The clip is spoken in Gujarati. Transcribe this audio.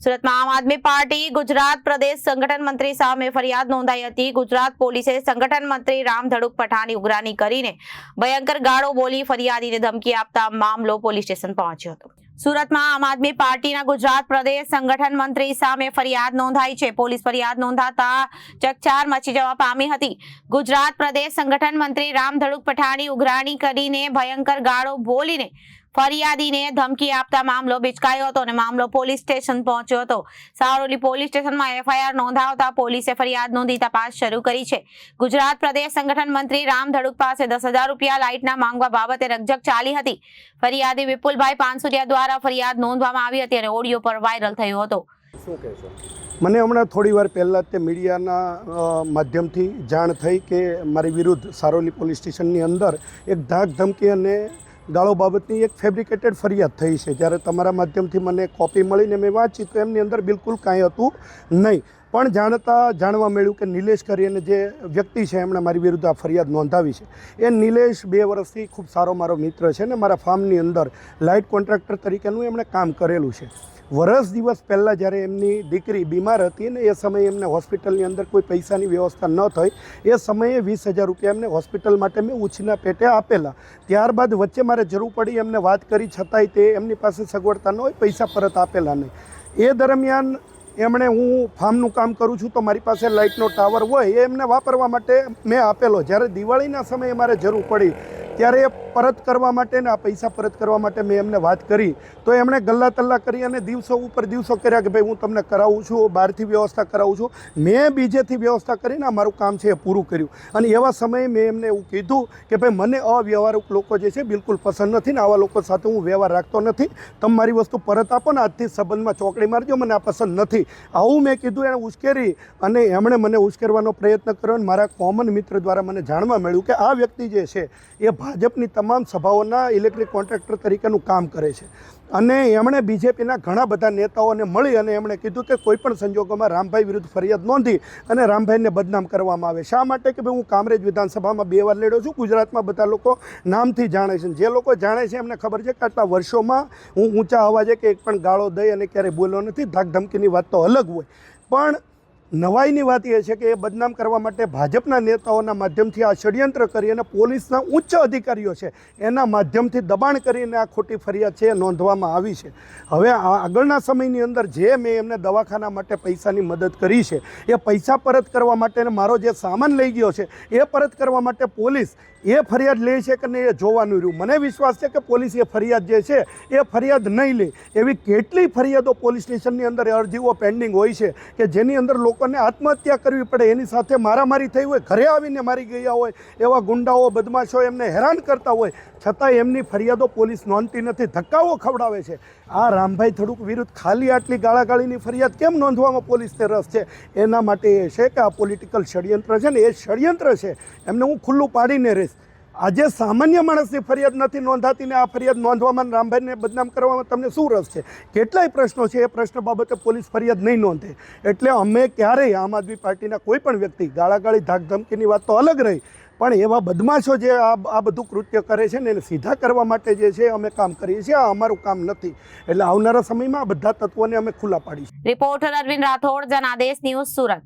સુરતમાં આમ આદમી પાર્ટી ગુજરાત પ્રદેશ સંગઠન મંત્રી સામે ફરિયાદ નોંધાઈ હતી. ગુજરાત પોલીસે સંગઠન મંત્રી રામ ધડુક પઠાની ઉઘરાણી કરીને ભયંકર ગાળો બોલી ફરિયાદીને ધમકી આપતા મામલો પોલીસ સ્ટેશન પહોંચ્યો હતો. સુરતમાં આમ આદમી પાર્ટીના ગુજરાત પ્રદેશ સંગઠન મંત્રી સામે ફરિયાદ નોંધાઈ છે. પોલીસ ફરિયાદ નોંધાતા ચકચાર મચી જવા પામી હતી. ગુજરાત પ્રદેશ સંગઠન મંત્રી રામ ધડુક પઠાણી ઉઘરાણી કરીને ભયંકર ગાળો બોલીને ફરિયાદીને ધમકી આપતા મામલો બિચકાયો હતો અને મામલો પોલીસ સ્ટેશન પહોંચ્યો હતો. સારોલી પોલીસ સ્ટેશનમાં એફઆઈઆર નોંધાવતા પોલીસે ફરિયાદ નોંધી તપાસ શરૂ કરી છે. ગુજરાત પ્રદેશ સંગઠન મંત્રી રામ ધડુક પાસે દસ હજાર રૂપિયા લાઇટના માંગવા બાબતે રકઝક ચાલી હતી. ફરિયાદી વિપુલભાઈ પાનસુરિયા દ્વારા ફરિયાદ નોંધવામાં આવી હતી અને ઓડિયો પર વાયરલ થયો હતો. શું કહેશો મને હમણાં થોડી વાર પહેલાં જ તે મીડિયાના માધ્યમથી જાણ થઈ કે મારી વિરુદ્ધ સારોલી પોલીસ સ્ટેશનની અંદર એક ધાક ધમકી અને ગાળો બાબતની એક ફેબ્રિકેટેડ ફરિયાદ થઈ છે. જ્યારે તમારા માધ્યમથી મને કોપી મળીને મેં વાંચી તો એમની અંદર બિલકુલ કાંઈ હતું નહીં. પણ જાણતા જાણવા મળ્યું કે નિલેશ કરીને જે વ્યક્તિ છે એમણે મારી વિરુદ્ધ આ ફરિયાદ નોંધાવી છે. એ નિલેશ બે વર્ષથી ખૂબ સારો મારો મિત્ર છે ને મારા ફાર્મની અંદર લાઇટ કોન્ટ્રાક્ટર તરીકેનું એમણે કામ કરેલું છે. વરસ દિવસ પહેલાં જ્યારે એમની દીકરી બીમાર હતી ને એ સમયે એમને હોસ્પિટલની અંદર કોઈ પૈસાની વ્યવસ્થા ન થઈ, એ સમયે વીસ હજાર રૂપિયા એમને હોસ્પિટલ માટે મેં ઉછીના પેટે આપેલા. ત્યારબાદ વચ્ચે મારે જરૂર પડી એમને વાત કરી, છતાંય તે એમની પાસે સગવડતા ન હોય, પૈસા પરત આપેલા નહીં. એ દરમિયાન એમણે હું ફાર્મનું કામ કરું છું તો મારી પાસે લાઇટનો ટાવર હોય, એ એમને વાપરવા માટે મેં આપેલો. જ્યારે દિવાળીના સમયે મારે જરૂર પડી ત્યારે એ પરત કરવા માટે ને આ પૈસા પરત કરવા માટે મેં એમને વાત કરી. તો એમણે ગલ્લા તલ્લા કરી અને દિવસો ઉપર દિવસો કર્યા કે ભાઈ હું તમને કરાવું છું, બહારથી વ્યવસ્થા કરાવું છું. મેં બીજેથી વ્યવસ્થા કરીને આ મારું કામ છે એ પૂરું કર્યું. અને એવા સમયે મેં એમને એવું કીધું કે ભાઈ મને અવ્યવહારક લોકો જે છે બિલકુલ પસંદ નથી ને આવા લોકો સાથે હું વ્યવહાર રાખતો નથી. તમે મારી વસ્તુ પરત આપો ને આજથી સંબંધમાં ચોકડી મારજો, મને આ પસંદ નથી. આવું મેં કીધું, એણે ઉશ્કેરી અને એમણે મને ઉશ્કેરવાનો પ્રયત્ન કર્યો અને મારા કોમન મિત્ર દ્વારા મને જાણવા મળ્યું કે આ વ્યક્તિ જે છે એ ભાજપની તમામ સભાઓના ઇલેક્ટ્રિક કોન્ટ્રાક્ટર તરીકેનું કામ કરે છે. અને એમણે બીજેપીના ઘણા બધા નેતાઓને મળી અને એમણે કીધું કે કોઈ પણ સંજોગોમાં રામભાઈ વિરુદ્ધ ફરિયાદ નોંધી અને રામભાઈને બદનામ કરવામાં આવે. શા માટે? કે ભાઈ હું કામરેજ વિધાનસભામાં બે વાર લડ્યો છું, ગુજરાતમાં બધા લોકો નામથી જાણે છે. જે લોકો જાણે છે એમને ખબર છે કે આટલા વર્ષોમાં હું ઊંચા અવાજે કે એક પણ ગાળો દઈ અને ક્યારેય બોલ્યો નથી. ધાક ધમકીની વાત તો અલગ હોય. પણ નવાઈની વાત એ છે કે એ બદનામ કરવા માટે ભાજપના નેતાઓના માધ્યમથી આ ષડયંત્ર કરી અને પોલીસના ઉચ્ચ અધિકારીઓ છે એના માધ્યમથી દબાણ કરીને આ ખોટી ફરિયાદ છે નોંધવામાં આવી છે. હવે આગળના સમયની અંદર જે મેં એમને દવાખાના માટે પૈસાની મદદ કરી છે, એ પૈસા પરત કરવા માટેને મારો જે સામાન લઈ ગયો છે, એ પરત કરવા માટે પોલીસ એ ફરિયાદ લે છે કે નહીં એ જોવાનું રહ્યું. મને વિશ્વાસ છે કે પોલીસ એ ફરિયાદ જે છે એ ફરિયાદ નહીં લે. એવી કેટલી ફરિયાદો પોલીસ સ્ટેશનની અંદર અરજીઓ પેન્ડિંગ હોય છે કે જેની અંદર લોકોને આત્મહત્યા કરવી પડે, એની સાથે મારામારી થઈ હોય, ઘરે આવીને મારી ગયા હોય, એવા ગુંડાઓ, બદમાશો એમને હેરાન કરતા હોય છતાં એમની ફરિયાદો પોલીસ નોંધતી નથી, ધક્કાઓ ખવડાવે છે. આ રામભાઈ થડુક વિરુદ્ધ ખાલી આટલી ગાળાગાળીની ફરિયાદ કેમ નોંધવામાં પોલીસને રસ છે? એના માટે એ છે કે આ પોલિટિકલ ષડયંત્ર છે ને, એ ષડયંત્ર છે. એમને હું ખુલ્લું પાડીને રહીશ. આજે સામાન્ય માણસની ફરિયાદ નથી નોંધાતી ને આ ફરિયાદ નોંધવામાં રામભાઈને બદનામ કરવામાં તમને શું રસ છે? કેટલાય પ્રશ્નો છે, એ પ્રશ્ન બાબતે પોલીસ ફરિયાદ નહીં નોંધે. એટલે અમે ક્યારેય આમ આદમી પાર્ટીના કોઈ પણ વ્યક્તિ, ગાળાગાળી, ધાકધમકીની વાત તો અલગ રહી, પણ એવા બદમાશો જે આ આ બધું કૃત્ય કરે છે ને એને સીધા કરવા માટે જે છે અમે કામ કરીએ છીએ, આ અમારું કામ નથી. એટલે આવનારા સમયમાં બધા તત્વોને અમે ખુલ્લા પાડીશું. Reporter Arvind Rathod, Janadesh news Surat.